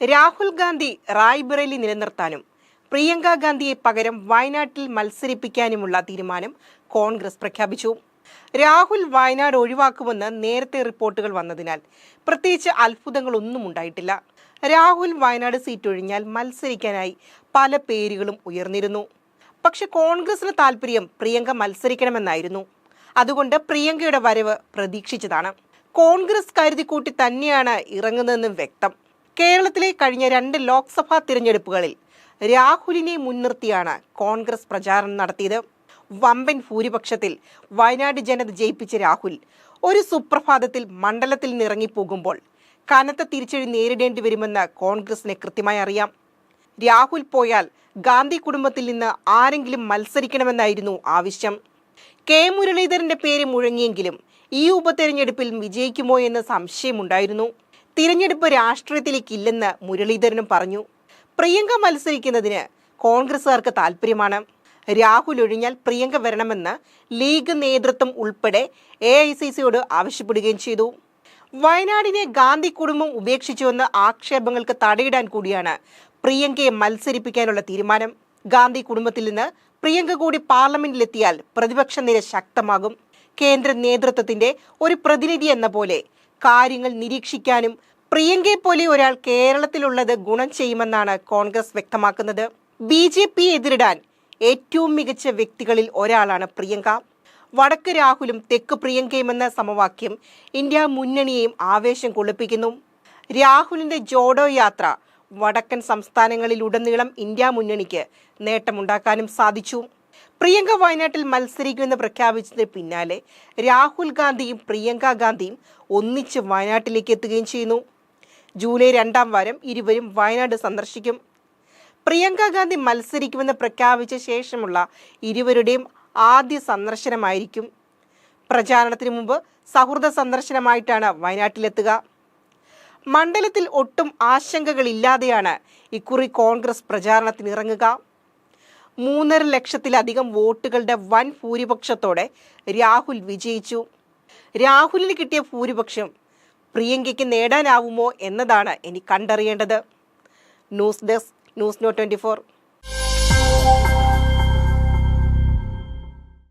രാഹുൽ ഗാന്ധി റായ്ബറേലി നിലനിർത്താനും പ്രിയങ്ക ഗാന്ധിയെ പകരം വയനാട്ടിൽ മത്സരിപ്പിക്കാനുമുള്ള തീരുമാനം കോൺഗ്രസ് പ്രഖ്യാപിച്ചു. രാഹുൽ വയനാട് ഒഴിവാക്കുമെന്ന് നേരത്തെ റിപ്പോർട്ടുകൾ വന്നതിനാൽ പ്രത്യേകിച്ച് അത്ഭുതങ്ങളൊന്നും ഉണ്ടായിട്ടില്ല. രാഹുൽ വയനാട് സീറ്റ് ഒഴിഞ്ഞാൽ മത്സരിക്കാനായി പല പേരുകളും ഉയർന്നിരുന്നു. പക്ഷെ കോൺഗ്രസിന് താല്പര്യം പ്രിയങ്ക മത്സരിക്കണമെന്നായിരുന്നു. അതുകൊണ്ട് പ്രിയങ്കയുടെ വരവ് പ്രതീക്ഷിച്ചതാണ്. കോൺഗ്രസ് കരുതിക്കൂട്ടി തന്നെയാണ് ഇറങ്ങുന്നതെന്നും വ്യക്തം. കേരളത്തിലെ കഴിഞ്ഞ രണ്ട് ലോക്സഭാ തിരഞ്ഞെടുപ്പുകളിൽ രാഹുലിനെ മുൻനിർത്തിയാണ് കോൺഗ്രസ് പ്രചാരണം നടത്തിയത്. വമ്പൻ ഭൂരിപക്ഷത്തിൽ വയനാട് ജനത ജയിപ്പിച്ച രാഹുൽ ഒരു സുപ്രഭാതത്തിൽ മണ്ഡലത്തിൽ നിറങ്ങിപ്പോകുമ്പോൾ കനത്ത തിരിച്ചടി നേരിടേണ്ടി വരുമെന്ന് കോൺഗ്രസിന് കൃത്യമായി അറിയാം. രാഹുൽ പോയാൽ ഗാന്ധി കുടുംബത്തിൽ നിന്ന് ആരെങ്കിലും മത്സരിക്കണമെന്നായിരുന്നു ആവശ്യം. കെ മുരളീധരന്റെ പേര് മുഴങ്ങിയെങ്കിലും ഈ ഉപതെരഞ്ഞെടുപ്പിൽ വിജയിക്കുമോ എന്ന് സംശയമുണ്ടായിരുന്നു. തിരഞ്ഞെടുപ്പ് രാഷ്ട്രീയത്തിലേക്ക് ഇല്ലെന്ന് മുരളീധരനും പറഞ്ഞു. പ്രിയങ്ക മത്സരിക്കുന്നതിന് കോൺഗ്രസുകാർക്ക് താല്പര്യമാണ്. രാഹുൽ ഒഴിഞ്ഞാൽ പ്രിയങ്ക വരണമെന്ന് ലീഗ് നേതൃത്വം ഉൾപ്പെടെ എ ഐ സി സിയോട് ആവശ്യപ്പെടുകയും ചെയ്തു. വയനാടിനെ ഗാന്ധി കുടുംബം ഉപേക്ഷിച്ചുവെന്ന ആക്ഷേപങ്ങൾക്ക് തടയിടാൻ കൂടിയാണ് പ്രിയങ്കയെ മത്സരിപ്പിക്കാനുള്ള തീരുമാനം. ഗാന്ധി കുടുംബത്തിൽ നിന്ന് പ്രിയങ്ക കൂടി പാർലമെന്റിലെത്തിയാൽ പ്രതിപക്ഷ നിര ശക്തമാകും. കേന്ദ്ര നേതൃത്വത്തിന്റെ ഒരു പ്രതിനിധി എന്ന പോലെ കാര്യങ്ങൾ നിരീക്ഷിക്കാനും പ്രിയങ്കയെ പോലെ ഒരാൾ കേരളത്തിലുള്ളത് ഗുണം ചെയ്യുമെന്നാണ് കോൺഗ്രസ് വ്യക്തമാക്കുന്നത്. ബി ജെ പി എതിരിടാൻ ഏറ്റവും മികച്ച വ്യക്തികളിൽ ഒരാളാണ് പ്രിയങ്ക. വടക്ക് രാഹുലും തെക്ക് പ്രിയങ്കയുമെന്ന സമവാക്യം ഇന്ത്യ മുന്നണിയെയും ആവേശം കൊള്ളിപ്പിക്കുന്നു. രാഹുലിന്റെ ജോഡോ യാത്ര വടക്കൻ സംസ്ഥാനങ്ങളിലുടനീളം ഇന്ത്യ മുന്നണിക്ക് നേട്ടമുണ്ടാക്കാനും സാധിച്ചു. പ്രിയങ്ക വയനാട്ടിൽ മത്സരിക്കുമെന്ന് പ്രഖ്യാപിച്ചതിന് പിന്നാലെ രാഹുൽ ഗാന്ധിയും പ്രിയങ്ക ഗാന്ധിയും ഒന്നിച്ച് വയനാട്ടിലേക്ക് എത്തുകയും ചെയ്യുന്നു. ജൂലൈ രണ്ടാം വാരം ഇരുവരും വയനാട് സന്ദർശിക്കും. പ്രിയങ്ക ഗാന്ധി മത്സരിക്കുമെന്ന് പ്രഖ്യാപിച്ച ശേഷമുള്ള ഇരുവരുടെയും ആദ്യ സന്ദർശനമായിരിക്കും. പ്രചാരണത്തിന് മുമ്പ് സൗഹൃദ സന്ദർശനമായിട്ടാണ് വയനാട്ടിലെത്തുക. മണ്ഡലത്തിൽ ഒട്ടും ആശങ്കകളില്ലാതെയാണ് ഇക്കുറി കോൺഗ്രസ് പ്രചാരണത്തിന് ഇറങ്ങുക മൂന്നര ലക്ഷത്തിലധികം വോട്ടുകളുടെ വൻ ഭൂരിപക്ഷത്തോടെ രാഹുൽ വിജയിച്ചു. രാഹുലിന് കിട്ടിയ ഭൂരിപക്ഷം പ്രിയങ്കയ്ക്ക് നേടാനാവുമോ എന്നതാണ് ഇനി കണ്ടറിയേണ്ടത്. News desk news no twenty